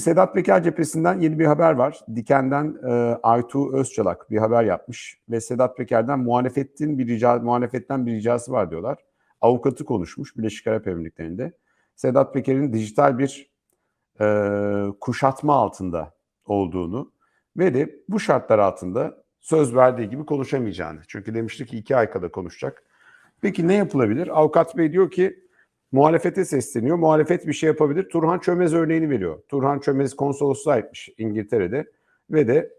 Şimdi Sedat Peker cephesinden yeni bir haber var. Diken'den e, Aytu Özçalak bir haber yapmış ve Sedat Peker'den muhalefetin bir rica, muhalefetten bir ricası var diyorlar. Avukatı konuşmuş Birleşik Arap Emirlikleri'nde. Sedat Peker'in dijital bir e, kuşatma altında olduğunu ve de bu şartlar altında söz verdiği gibi konuşamayacağını. Çünkü demişti ki iki ay kadar konuşacak. Peki ne yapılabilir? Avukat Bey diyor ki muhalefete sesleniyor. Muhalefet bir şey yapabilir. Turhan Çömez örneğini veriyor. Turhan Çömez konsolosluğa etmiş İngiltere'de ve de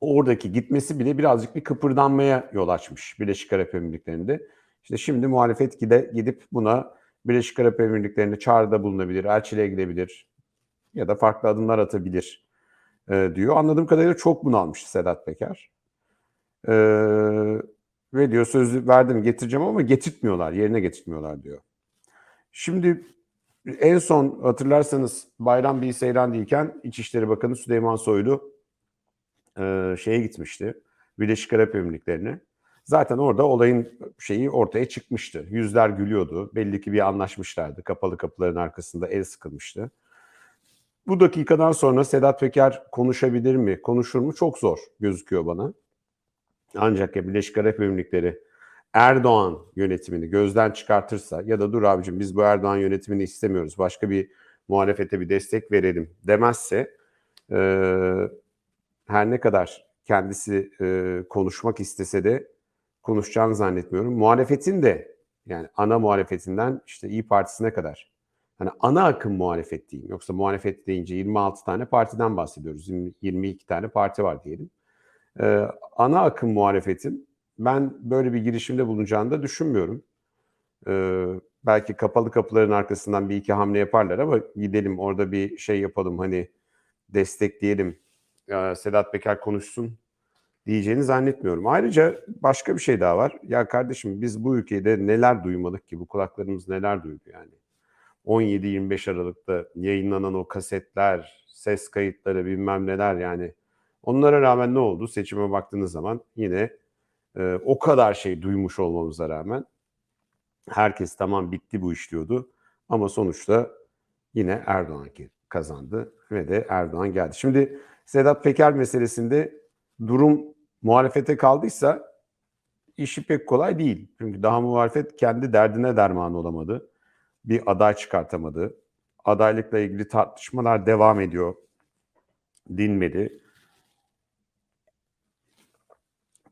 oradaki gitmesi bile birazcık bir kıpırdanmaya yol açmış Birleşik Arap Emirlikleri'nde. İşte şimdi muhalefet gide, gidip buna Birleşik Arap Emirlikleri'ne çağrıda bulunabilir, elçiliğe gidebilir ya da farklı adımlar atabilir e, diyor. Anladığım kadarıyla çok bunalmış Sedat Peker. E, ve diyor sözü verdim getireceğim ama getirtmiyorlar, yerine getirtmiyorlar diyor. Şimdi en son hatırlarsanız Bayram bir seyran değilken İçişleri Bakanı Süleyman Soylu e, şeye gitmişti. Birleşik Arap Emirlikleri'ne. Zaten orada olayın şeyi ortaya çıkmıştı. Yüzler gülüyordu. Belli ki bir anlaşmışlardı. Kapalı kapıların arkasında el sıkılmıştı. Bu dakikadan sonra Sedat Peker konuşabilir mi, konuşur mu çok zor gözüküyor bana. Ancak ya Birleşik Arap Emirlikleri Erdoğan yönetimini gözden çıkartırsa ya da dur abicim biz bu Erdoğan yönetimini istemiyoruz başka bir muhalefete bir destek verelim demezse e, her ne kadar kendisi e, konuşmak istese de konuşacağını zannetmiyorum. Muhalefetin de yani ana muhalefetinden işte İyi Partisi'ne kadar hani ana akım muhalefet diyeyim. Yoksa muhalefet deyince 26 tane partiden bahsediyoruz. 22 tane parti var diyelim. Ee, ana akım muhalefetin ben böyle bir girişimde bulunacağını da düşünmüyorum. Ee, belki kapalı kapıların arkasından bir iki hamle yaparlar ama gidelim orada bir şey yapalım hani destekleyelim. Ee, Sedat Peker konuşsun diyeceğini zannetmiyorum. Ayrıca başka bir şey daha var. Ya kardeşim biz bu ülkede neler duymadık ki bu kulaklarımız neler duydu yani. 17-25 Aralık'ta yayınlanan o kasetler, ses kayıtları bilmem neler yani. Onlara rağmen ne oldu? Seçime baktığınız zaman yine e, o kadar şey duymuş olmamıza rağmen herkes tamam bitti bu iş diyordu. Ama sonuçta yine Erdoğan kazandı ve de Erdoğan geldi. Şimdi Sedat Peker meselesinde durum muhalefete kaldıysa işi pek kolay değil. Çünkü daha muhalefet kendi derdine derman olamadı. Bir aday çıkartamadı. Adaylıkla ilgili tartışmalar devam ediyor. Dinmedi.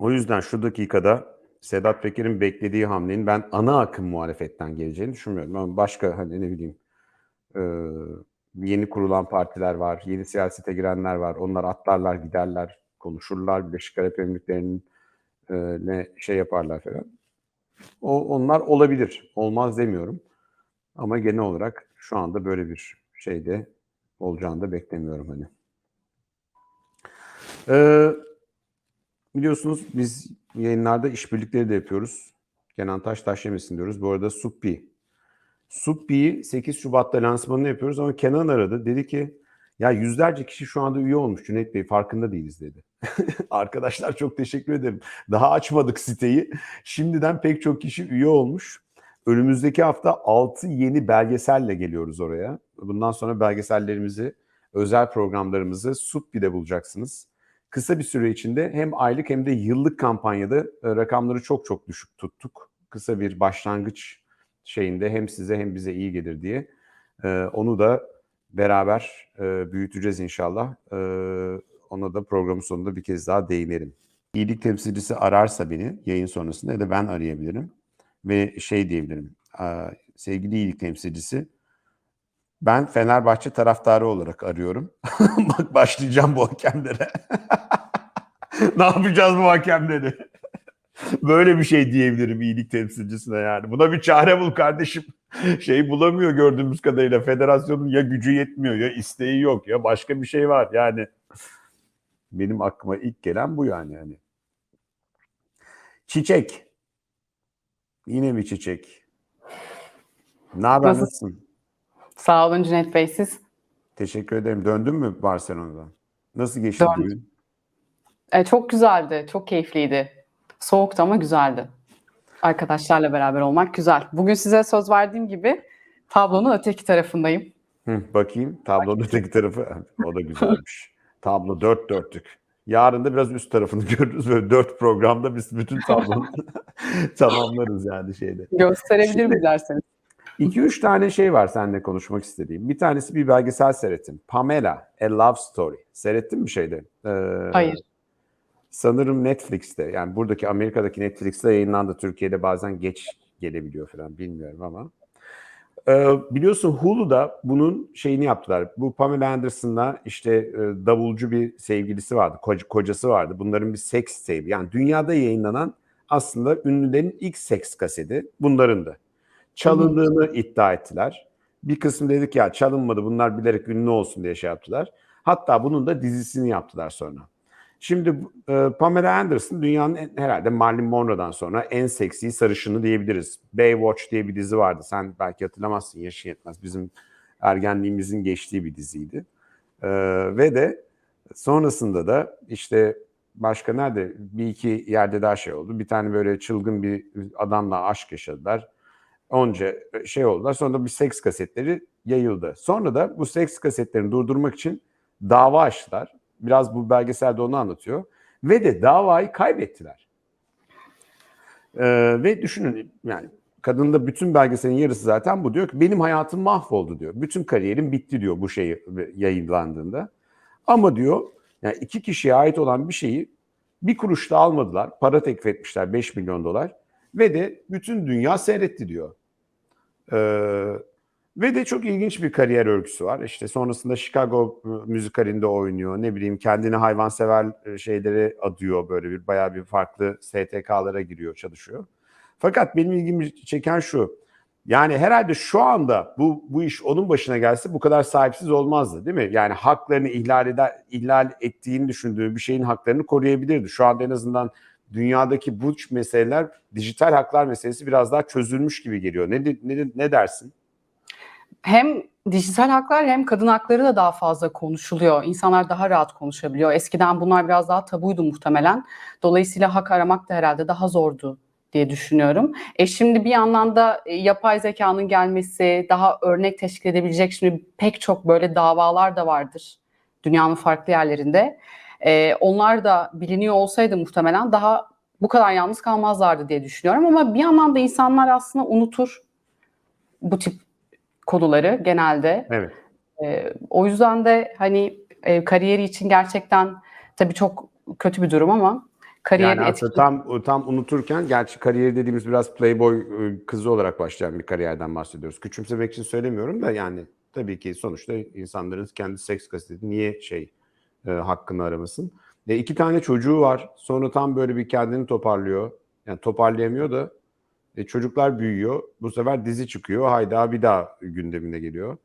O yüzden şu dakikada Sedat Peker'in beklediği hamlenin ben ana akım muhalefetten geleceğini düşünmüyorum. Ama başka hani ne bileyim e, yeni kurulan partiler var, yeni siyasete girenler var. Onlar atlarlar giderler, konuşurlar. Birleşik Arap Emirlikleri'nin e, ne şey yaparlar falan. O, onlar olabilir. Olmaz demiyorum. Ama genel olarak şu anda böyle bir şeyde olacağını da beklemiyorum hani. Ee, biliyorsunuz biz yayınlarda işbirlikleri de yapıyoruz. Kenan Taş taş yemesin diyoruz. Bu arada Suppi. Suppi'yi 8 Şubat'ta lansmanını yapıyoruz ama Kenan aradı. Dedi ki ya yüzlerce kişi şu anda üye olmuş Cüneyt Bey farkında değiliz dedi. Arkadaşlar çok teşekkür ederim. Daha açmadık siteyi. Şimdiden pek çok kişi üye olmuş. Önümüzdeki hafta 6 yeni belgeselle geliyoruz oraya. Bundan sonra belgesellerimizi, özel programlarımızı Suppi'de bulacaksınız. Kısa bir süre içinde hem aylık hem de yıllık kampanyada e, rakamları çok çok düşük tuttuk. Kısa bir başlangıç şeyinde hem size hem bize iyi gelir diye. E, onu da beraber e, büyüteceğiz inşallah. Ona da programın sonunda bir kez daha değinerim. İyilik temsilcisi ararsa beni yayın sonrasında ya da ben arayabilirim. Ve şey diyebilirim. Sevgili iyilik temsilcisi ben Fenerbahçe taraftarı olarak arıyorum. Bak başlayacağım bu hakemlere. ne yapacağız bu hakemleri? Böyle bir şey diyebilirim iyilik temsilcisine yani. Buna bir çare bul kardeşim. Şey bulamıyor gördüğümüz kadarıyla. Federasyonun ya gücü yetmiyor ya isteği yok ya başka bir şey var. Yani benim aklıma ilk gelen bu yani. yani. Çiçek. Yine bir çiçek. Ne haber Nasıl? nasılsın? Sağ olun Cüneyt Bey siz. Teşekkür ederim. Döndün mü Barcelona'dan? Nasıl geçti Döndüm. bugün? E, çok güzeldi, çok keyifliydi. Soğuktu ama güzeldi. Arkadaşlarla beraber olmak güzel. Bugün size söz verdiğim gibi tablonun öteki tarafındayım. Hı, bakayım tablonun öteki tarafı. O da güzelmiş. Tablo dört dörtlük. Yarın da biraz üst tarafını görürüz. Böyle dört programda biz bütün tablonu tamamlarız yani şeyde. Gösterebilirim Şimdi- dilerseniz. 2-3 tane şey var seninle konuşmak istediğim. Bir tanesi bir belgesel seyrettim. Pamela, A Love Story. Seyrettin mi şeyde? Ee, Hayır. Sanırım Netflix'te yani buradaki Amerika'daki Netflix'te yayınlandı. Türkiye'de bazen geç gelebiliyor falan bilmiyorum ama. Ee, biliyorsun Hulu'da bunun şeyini yaptılar. Bu Pamela Anderson'la işte e, davulcu bir sevgilisi vardı, koc- kocası vardı. Bunların bir seks tape. Yani dünyada yayınlanan aslında ünlülerin ilk seks kaseti bunlarındı. Çalındığını iddia ettiler. Bir kısmı dedik ya çalınmadı bunlar bilerek ünlü olsun diye şey yaptılar. Hatta bunun da dizisini yaptılar sonra. Şimdi e, Pamela Anderson dünyanın en- herhalde Marilyn Monroe'dan sonra en seksi sarışını diyebiliriz. Baywatch diye bir dizi vardı. Sen belki hatırlamazsın yaşın yetmez. Bizim ergenliğimizin geçtiği bir diziydi. E, ve de sonrasında da işte başka nerede bir iki yerde daha şey oldu. Bir tane böyle çılgın bir adamla aşk yaşadılar. Onca şey oldular. Sonra da bir seks kasetleri yayıldı. Sonra da bu seks kasetlerini durdurmak için dava açtılar. Biraz bu belgeselde onu anlatıyor. Ve de davayı kaybettiler. Ee, ve düşünün yani kadının da bütün belgeselin yarısı zaten bu diyor ki benim hayatım mahvoldu diyor. Bütün kariyerim bitti diyor bu şey yayınlandığında. Ama diyor yani iki kişiye ait olan bir şeyi bir kuruş da almadılar. Para teklif etmişler 5 milyon dolar. Ve de bütün dünya seyretti diyor. Ee, ve de çok ilginç bir kariyer örgüsü var. İşte sonrasında Chicago müzikalinde oynuyor. Ne bileyim kendini hayvansever e, şeylere adıyor böyle bir bayağı bir farklı STK'lara giriyor, çalışıyor. Fakat benim ilgimi çeken şu. Yani herhalde şu anda bu bu iş onun başına gelse bu kadar sahipsiz olmazdı değil mi? Yani haklarını ihlal eder, ihlal ettiğini düşündüğü bir şeyin haklarını koruyabilirdi. Şu anda en azından dünyadaki bu meseleler dijital haklar meselesi biraz daha çözülmüş gibi geliyor. Ne ne, ne dersin? Hem dijital haklar hem kadın hakları da daha fazla konuşuluyor. İnsanlar daha rahat konuşabiliyor. Eskiden bunlar biraz daha tabuydu muhtemelen. Dolayısıyla hak aramak da herhalde daha zordu diye düşünüyorum. E şimdi bir yandan da e, yapay zekanın gelmesi daha örnek teşkil edebilecek şimdi pek çok böyle davalar da vardır dünyanın farklı yerlerinde. E, onlar da biliniyor olsaydı muhtemelen daha bu kadar yalnız kalmazlardı diye düşünüyorum. Ama bir yandan da insanlar aslında unutur bu tip konuları genelde. Evet. E, o yüzden de hani e, kariyeri için gerçekten tabii çok kötü bir durum ama kariyerin Yani etkili- tam tam unuturken gerçi kariyeri dediğimiz biraz playboy e, kızı olarak başlayan bir kariyerden bahsediyoruz. Küçümsemek için söylemiyorum da yani tabii ki sonuçta insanların kendi seks kaseti niye şey e, hakkını aramasın. E, iki tane çocuğu var. Sonra tam böyle bir kendini toparlıyor. Yani toparlayamıyor da e, çocuklar büyüyor. Bu sefer dizi çıkıyor. Hayda bir daha gündemine geliyor.